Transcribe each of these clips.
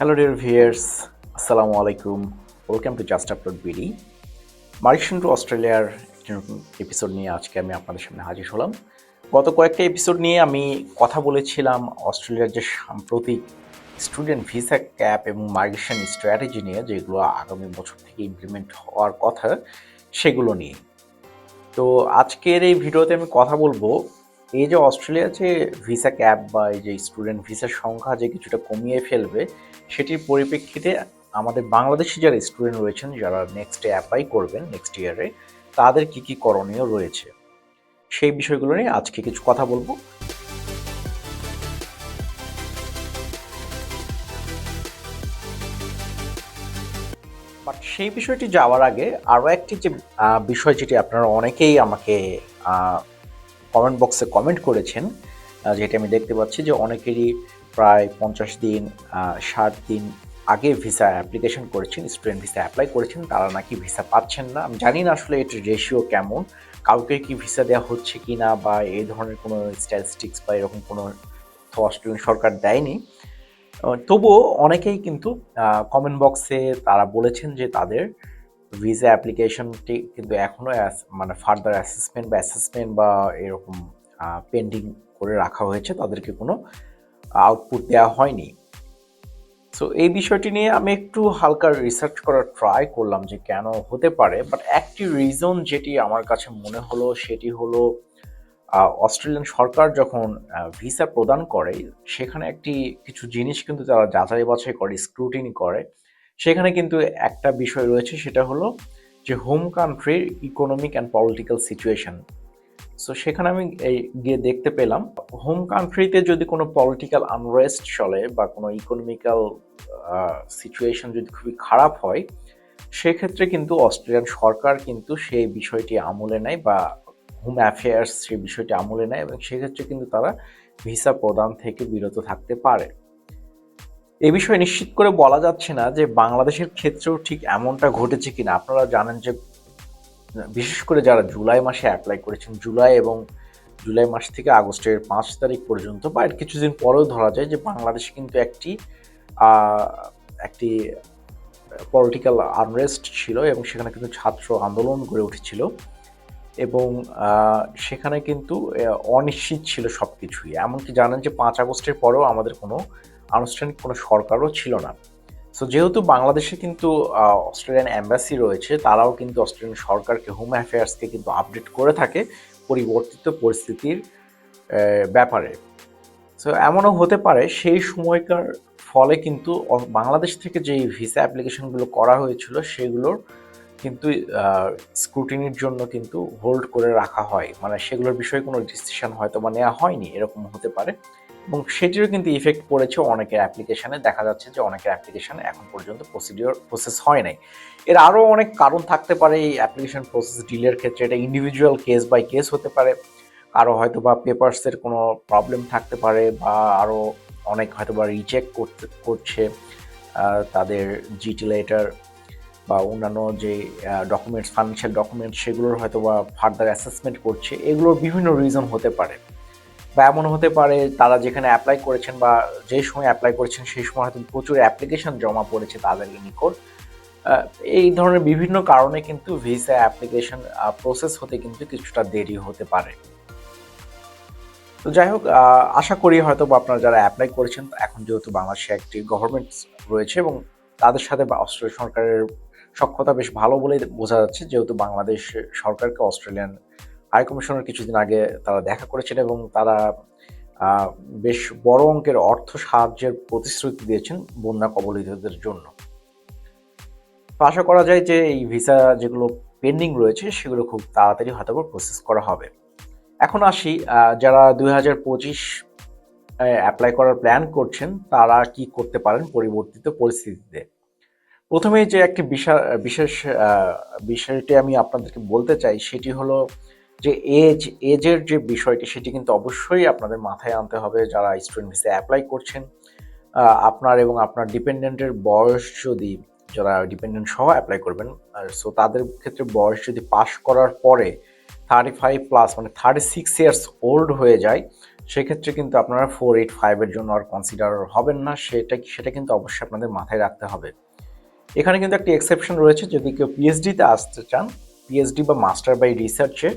Hello dear viewers আসসালামু আলাইকুম welcome to just upload BD মারিকশন to অস্ট্রেলিয়ার একটি নতুন এপিসোড নিয়ে আজকে আমি আপনাদের সামনে হাজির হলাম। গত কয়েকটা এপিসোড নিয়ে আমি কথা বলেছিলাম অস্ট্রেলিয়ার যে সাম্প্রতিক স্টুডেন্ট ভিসা ক্যাপ এবং মাইগ্রেশন স্ট্র্যাটেজি নিয়ে, যেগুলো আগামী বছর থেকে ইমপ্লিমেন্ট হওয়ার কথা, সেগুলো নিয়ে। তো আজকের এই ভিডিওতে আমি কথা বলব এই যে অস্ট্রেলিয়া যে ভিসা ক্যাপ বা এই যে স্টুডেন্ট ভিসার সংখ্যা যে কিছুটা কমিয়ে ফেলবে, সেটির পরিপ্রেক্ষিতে আমাদের বাংলাদেশি যারা স্টুডেন্ট রয়েছেন, যারা নেক্সট অ্যাপ্লাই করবেন নেক্সট ইয়ারে তাদের কি কি করণীয় রয়েছে? সেই বিষয়গুলো নিয়ে আজকে কিছু কথা বলব। বাট সেই বিষয়টি যাওয়ার আগে আরও একটি যে বিষয় যেটি আপনারা অনেকেই আমাকে কমেন্ট বক্সে কমেন্ট করেছেন যেটি আমি দেখতে পাচ্ছি যে অনেকেরই প্রায় পঞ্চাশ দিন ষাট দিন আগে ভিসা অ্যাপ্লিকেশন করেছেন স্টুডেন্ট ভিসা অ্যাপ্লাই করেছেন, তারা নাকি ভিসা পাচ্ছেন না। আমি জানি না আসলে এটির রেশিও কেমন, কাউকে কি ভিসা দেওয়া হচ্ছে কি না বা এই ধরনের কোনো স্ট্যাটিস্টিক্স বা এরকম কোনো অস্ট্রেলিয়ান সরকার দেয়নি। তবুও অনেকেই কিন্তু কমেন্ট বক্সে তারা বলেছেন যে তাদের ভিসা অ্যাপ্লিকেশনটি কিন্তু এখনও মানে ফার্দার অ্যাসেসমেন্ট বা অ্যাসেসমেন্ট বা এরকম পেন্ডিং করে রাখা হয়েছে, তাদেরকে কোনো আউটপুট দেওয়া হয়নি। সো এই বিষয়টি নিয়ে আমি একটু হালকা রিসার্চ করার ট্রাই করলাম যে কেন হতে পারে বাট একটি রিজন যেটি আমার কাছে মনে হলো, সেটি হলো অস্ট্রেলিয়ান সরকার যখন ভিসা প্রদান করে, সেখানে একটি কিছু জিনিস কিন্তু তারা যাচাই বাছাই করে স্ক্রুটিনি করে। সেখানে কিন্তু একটা বিষয় রয়েছে, সেটা হলো যে হোম কান্ট্রির economic and political situation so সেখানে আমি এই গিয়ে দেখতে পেলাম হোম কান্ট্রিতে যদি কোনো পলিটিক্যাল আনরেস্ট চলে বা কোনো ইকোনমিক্যাল সিচুয়েশন যদি খুবই খারাপ হয়, সেক্ষেত্রে কিন্তু অস্ট্রেলিয়ান সরকার কিন্তু সেই বিষয়টি আমলে নেয় বা হোম অ্যাফেয়ার্স সেই বিষয়টি আমলে নেয় এবং সেক্ষেত্রে কিন্তু তারা ভিসা প্রদান থেকে বিরত থাকতে পারে। এ বিষয়ে নিশ্চিত করে বলা যাচ্ছে না যে বাংলাদেশের ক্ষেত্রেও ঠিক এমনটা ঘটেছে কিনা। আপনারা জানেন যে বিশেষ করে যারা জুলাই মাসে অ্যাপ্লাই করেছেন, জুলাই এবং জুলাই মাস থেকে আগস্টের পাঁচ তারিখ পর্যন্ত বা এর কিছুদিন পরেও ধরা যায় যে বাংলাদেশে কিন্তু একটি একটি পলিটিক্যাল আনরেস্ট ছিল এবং সেখানে কিন্তু ছাত্র আন্দোলন গড়ে উঠেছিল এবং সেখানে কিন্তু অনিশ্চিত ছিল সব কিছুই এমনকি জানেন যে পাঁচ আগস্টের পরেও আমাদের কোনো আনুষ্ঠানিক কোনো সরকারও ছিল না। সো যেহেতু বাংলাদেশে কিন্তু অস্ট্রেলিয়ান অ্যাম্বাসি রয়েছে, তারাও কিন্তু অস্ট্রেলিয়ান সরকারকে হোম অ্যাফেয়ার্সকে কিন্তু আপডেট করে থাকে পরিবর্তিত পরিস্থিতির ব্যাপারে। সো এমনও হতে পারে, সেই সময়কার ফলে কিন্তু বাংলাদেশ থেকে যেই ভিসা অ্যাপ্লিকেশনগুলো করা হয়েছিল, সেগুলোর কিন্তু স্ক্রুটিনির জন্য কিন্তু হোল্ড করে রাখা হয়। মানে সেগুলোর বিষয়ে কোনো ডিসিশন হয়তো বা নেওয়া হয়নি, এরকম হতে পারে। এবং সেটিরও কিন্তু ইফেক্ট পড়েছে অনেকের অ্যাপ্লিকেশানে দেখা যাচ্ছে যে অনেকের অ্যাপ্লিকেশনে এখন পর্যন্ত প্রসিডিওর প্রসেস হয় নাই। এর আরও অনেক কারণ থাকতে পারে এই অ্যাপ্লিকেশান প্রসেস ডিলের ক্ষেত্রে। এটা ইন্ডিভিজুয়াল কেস বাই কেস হতে পারে। আরও হয়তো বা পেপার্সের কোনো প্রবলেম থাকতে পারে বা আরও অনেক হয়তো বা রিচেক করতে, করছে তাদের জিটি লেটার বা অন্যান্য যে ডকুমেন্টস ফাইন্যান্সিয়াল ডকুমেন্টস সেগুলোর হয়তো বা ফার্দার অ্যাসেসমেন্ট করছে। এগুলোর বিভিন্ন রিজন হতে পারে। বা এমন হতে পারে তারা যেখানে অ্যাপ্লাই করেছেন বা যে সময় অ্যাপ্লাই করেছেন, সেই সময় হয়তো প্রচুর অ্যাপ্লিকেশন জমা পড়েছে তাদের নিকট এই ধরনের বিভিন্ন কারণে কিন্তু ভিসা অ্যাপ্লিকেশন প্রসেস হতে কিন্তু কিছুটা দেরি হতে পারে। তো যাই হোক আশা করি হয়তো আপনারা যারা অ্যাপ্লাই করেছেন, এখন যেহেতু বাংলাদেশে একটি গভর্নমেন্ট রয়েছে এবং তাদের সাথে অস্ট্রেলিয়া সরকারের সক্ষতা বেশ ভালো বলেই বোঝা যাচ্ছে, যেহেতু বাংলাদেশ সরকারকে অস্ট্রেলিয়ান হাই কমিশনার কিছুদিন আগে তারা দেখা করেছেন এবং তারা বেশ বড় অঙ্কের অর্থ সাহায্যের প্রতিশ্রুতি দিয়েছেন বন্যা কবলিতদের জন্য। আশা করা যায় যে এই ভিসা যেগুলো পেন্ডিং রয়েছে সেগুলো খুব তাড়াতাড়ি হয়তো প্রসেস করা হবে। এখন আসি যারা দুই হাজার পঁচিশ অ্যাপ্লাই করার প্ল্যান করছেন, তারা কি করতে পারেন পরিবর্তিত পরিস্থিতিতে? প্রথমে যে একটি বিশা- বিশেষ বিষয়টি আমি আপনাদেরকে বলতে চাই, সেটি হলো যে এজ এজের যে বিষয়টি, সেটি কিন্তু অবশ্যই আপনাদের মাথায় আনতে হবে যারা স্টুডেন্ট ভিসা অ্যাপ্লাই করছেন। আপনার এবং আপনার ডিপেন্ডেন্টের বয়স যদি, যারা ডিপেন্ডেন্ট সহ অ্যাপ্লাই করবেন সো তাদের ক্ষেত্রে বয়স যদি পাস করার পরে থার্টি ফাইভ প্লাস মানে থার্টি সিক্স ইয়ার্স ওল্ড হয়ে যায়, সেক্ষেত্রে কিন্তু আপনারা ফোর এইট ফাইভের জন্য আর কনসিডার হবেন না। সেটা সেটা কিন্তু অবশ্যই আপনাদের মাথায় রাখতে হবে। এখানে কিন্তু একটি এক্সেপশন রয়েছে। যদি কেউ পিএইচডিতে আসতে চান পিএইচডি বা মাস্টার বাই রিসার্চে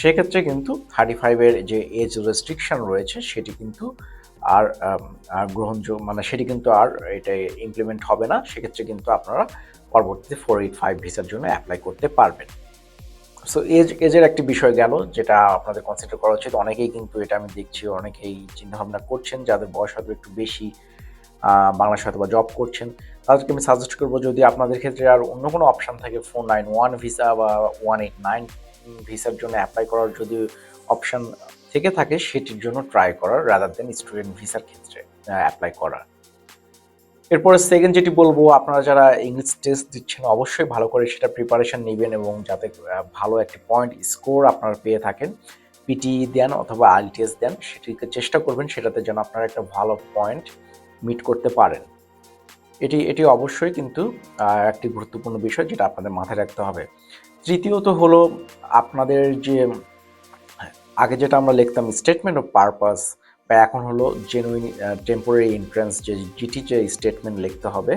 সেক্ষেত্রে কিন্তু থার্টি ফাইভের যে এজ রেস্ট্রিকশন রয়েছে, সেটি কিন্তু আর গ্রহণযোগ্য মানে সেটি কিন্তু আর এটা ইমপ্লিমেন্ট হবে না। সেক্ষেত্রে কিন্তু আপনারা পরবর্তীতে ফোর এইট ফাইভ ভিসার জন্য অ্যাপ্লাই করতে পারবেন। সো এজ এজের একটি বিষয় গেল, যেটা আপনাদের কনসিডার করা উচিত। অনেকেই কিন্তু এটা আমি দেখছি, অনেকেই চিন্তাভাবনা করছেন, যাদের বয়স হয়তো একটু বেশি বাংলাদেশে হয়তো বা জব করছেন। তাদেরকে আমি সাজেস্ট করব যদি আপনাদের ক্ষেত্রে আর অন্য কোনো অপশন থাকে ফোর নাইন ওয়ান ভিসা বা ওয়ান এইট নাইন ভিসার জন্য অ্যাপ্লাই করার যদি অপশান থেকে থাকে, সেটির জন্য ট্রাই করার রাদার দেন স্টুডেন্ট ভিসার ক্ষেত্রে অ্যাপ্লাই করা। এরপরে সেকেন্ড যেটি বলব, আপনারা যারা ইংলিশ টেস্ট দিচ্ছেন, অবশ্যই ভালো করে সেটা প্রিপারেশন নেবেন এবং যাতে ভালো একটি পয়েন্ট স্কোর আপনারা পেয়ে থাকেন। পিটি দেন অথবা আইএলটিএস দেন, সেটিকে চেষ্টা করবেন, সেটাতে যেন আপনারা একটা ভালো পয়েন্ট মিট করতে পারেন। এটি এটি অবশ্যই কিন্তু একটি গুরুত্বপূর্ণ বিষয় যেটা আপনাদের মাথায় রাখতে হবে। তৃতীয়ত হলো আপনাদের যে, আগে যেটা আমরা লিখতাম স্টেটমেন্ট অফ পারপাস বা এখন হলো জেনুইন টেম্পোরারি এন্ট্রান্স যে জিটি যে স্টেটমেন্ট লিখতে হবে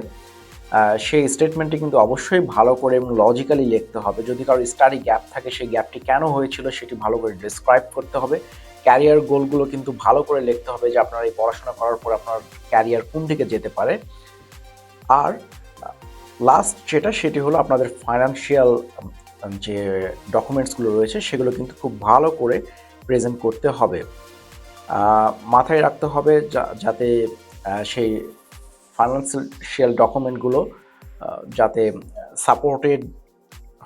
সেই স্টেটমেন্টটি কিন্তু অবশ্যই ভালো করে এবং লজিক্যালি লিখতে হবে। যদি কারও স্টাডি গ্যাপ থাকে, সেই গ্যাপটি কেন হয়েছিল, সেটি ভালো করে ডিসক্রাইব করতে হবে। ক্যারিয়ার গোলগুলো কিন্তু ভালো করে লিখতে হবে যে আপনার এই পড়াশোনা করার পর আপনার ক্যারিয়ার কোন দিকে যেতে পারে। আর লাস্ট যেটা সেটি হলো আপনাদের ফাইন্যান্সিয়াল যে ডকুমেন্টসগুলো রয়েছে সেগুলো কিন্তু খুব ভালো করে প্রেজেন্ট করতে হবে। মাথায় রাখতে হবে যাতে সেই ফাইন্যান্সিয়াল ডকুমেন্টগুলো যাতে সাপোর্টেড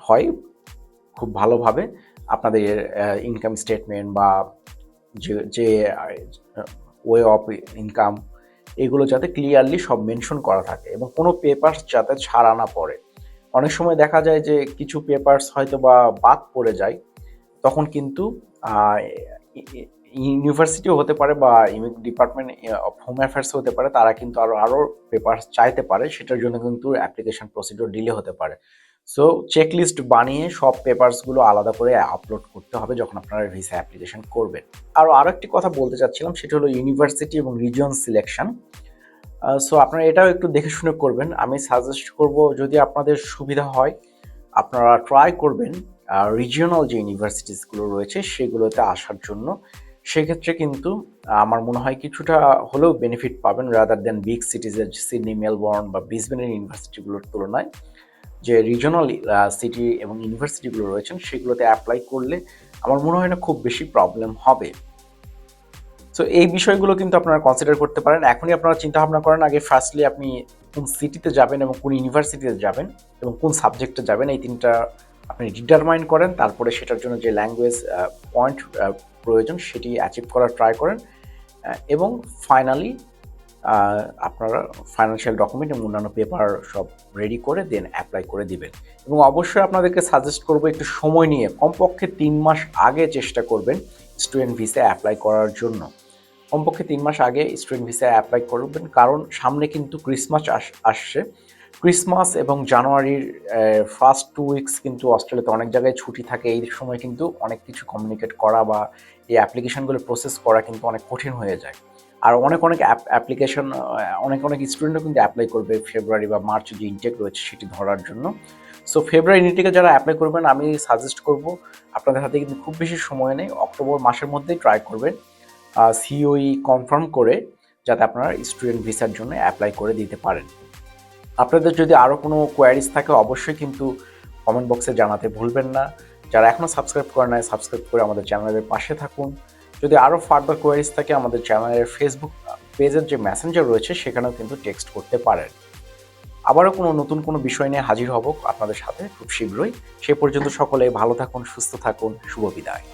হয় খুব ভালোভাবে আপনাদের ইনকাম স্টেটমেন্ট বা যে যে ওয়ে অফ ইনকাম এগুলো যাতে ক্লিয়ারলি সব মেনশন করা থাকে এবং কোনো পেপার্স যাতে ছাড়া না পড়ে। অনেক সময় দেখা যায় যে কিছু পেপার্স হয়তো বা বাদ পড়ে যায়, তখন কিন্তু ইউনিভার্সিটিও হতে পারে বা ডিপার্টমেন্ট অফ হোম অ্যাফেয়ার্স হতে পারে, তারা কিন্তু আরও আরও পেপার চাইতে পারে, সেটার জন্য কিন্তু অ্যাপ্লিকেশন প্রসিডিওর ডিলে হতে পারে। সো চেকলিস্ট বানিয়ে সব পেপারসগুলো আলাদা করে আপলোড করতে হবে যখন আপনারা ভিসা অ্যাপ্লিকেশন করবেন। আর আরও একটি কথা বলতে চাচ্ছিলাম, সেটা হলো ইউনিভার্সিটি এবং রিজন সিলেকশন সো আপনারা এটাও একটু দেখে শুনে করবেন। আমি সাজেস্ট করব, যদি আপনাদের সুবিধা হয়, আপনারা ট্রাই করবেন রিজিওনাল যে ইউনিভার্সিটিসগুলো রয়েছে, সেগুলোতে আসার জন্য। সেক্ষেত্রে কিন্তু, আমার মনে হয় কিছুটা হলেও বেনিফিট পাবেন রাদার দেন বিগ সিটিজের সিডনি মেলবোর্ন বা ব্রিসবেনের ইউনিভার্সিটিগুলোর তুলনায়। যে রিজনাল সিটি এবং ইউনিভার্সিটিগুলো রয়েছেন, সেগুলোতে অ্যাপ্লাই করলে আমার মনে হয় না খুব বেশি প্রবলেম হবে। সো এই বিষয়গুলো কিন্তু আপনারা কনসিডার করতে পারেন। এখনই আপনারা চিন্তা ভাবনা করেন, আগে ফার্স্টলি আপনি কোন সিটিতে যাবেন এবং কোন ইউনিভার্সিটিতে যাবেন এবং কোন সাবজেক্টে যাবেন, এই তিনটা আপনি ডিটারমাইন করেন। তারপরে সেটার জন্য যে ল্যাঙ্গুয়েজ পয়েন্ট প্রয়োজন, সেটি অ্যাচিভ করার ট্রাই করেন। এবং ফাইনালি আপনারা ফাইন্যান্সিয়াল ডকুমেন্ট এবং অন্যান্য পেপার সব রেডি করে দেন অ্যাপ্লাই করে দিবেন। এবং অবশ্যই আপনাদেরকে সাজেস্ট করব একটু সময় নিয়ে, কমপক্ষে তিন মাস আগে চেষ্টা করবেন স্টুডেন্ট ভিসা অ্যাপ্লাই করার জন্য। কমপক্ষে তিন মাস আগে স্টুডেন্ট ভিসা অ্যাপ্লাই করবেন, কারণ সামনে কিন্তু ক্রিসমাস আস- আসছে। ক্রিসমাস এবং জানুয়ারির ফার্স্ট টু উইকস কিন্তু অস্ট্রেলিয়াতে অনেক জায়গায় ছুটি থাকে। এই সময় কিন্তু অনেক কিছু কমিউনিকেট করা বা এই অ্যাপ্লিকেশনগুলো প্রসেস করা কিন্তু অনেক কঠিন হয়ে যায়। আর অনেক অনেক অ্যাপ্লিকেশন অনেক অনেক স্টুডেন্টও কিন্তু অ্যাপ্লাই করবে ফেব্রুয়ারি বা মার্চ যে ইনটেক রয়েছে সেটি ধরার জন্য। সো ফেব্রুয়ারি ইনটেকে যারা অ্যাপ্লাই করবেন, আমি সাজেস্ট করব আপনাদের হাতে কিন্তু খুব বেশি সময় নেই। অক্টোবর মাসের মধ্যেই ট্রাই করবেন সিওই কনফার্ম করে যাতে আপনারা স্টুডেন্ট ভিসার জন্য অ্যাপ্লাই করে দিতে পারেন। আপনাদের যদি আরও কোনো কোয়ারিজ থাকে, অবশ্যই কিন্তু কমেন্ট বক্সে জানাতে ভুলবেন না। যারা এখনও সাবস্ক্রাইব করে নাই সাবস্ক্রাইব করে আমাদের চ্যানেলের পাশে থাকুন। যদি আরও ফার্দার কোয়ারিজ থাকে আমাদের চ্যানেলের ফেসবুক পেজের যে মেসেঞ্জার রয়েছে, সেখানেও কিন্তু টেক্সট করতে পারেন। আবারও কোনো নতুন কোনো বিষয় নিয়ে হাজির হব আপনাদের সাথে খুব শীঘ্রই। সে পর্যন্ত সকলে ভালো থাকুন, সুস্থ থাকুন, শুভ বিদায়।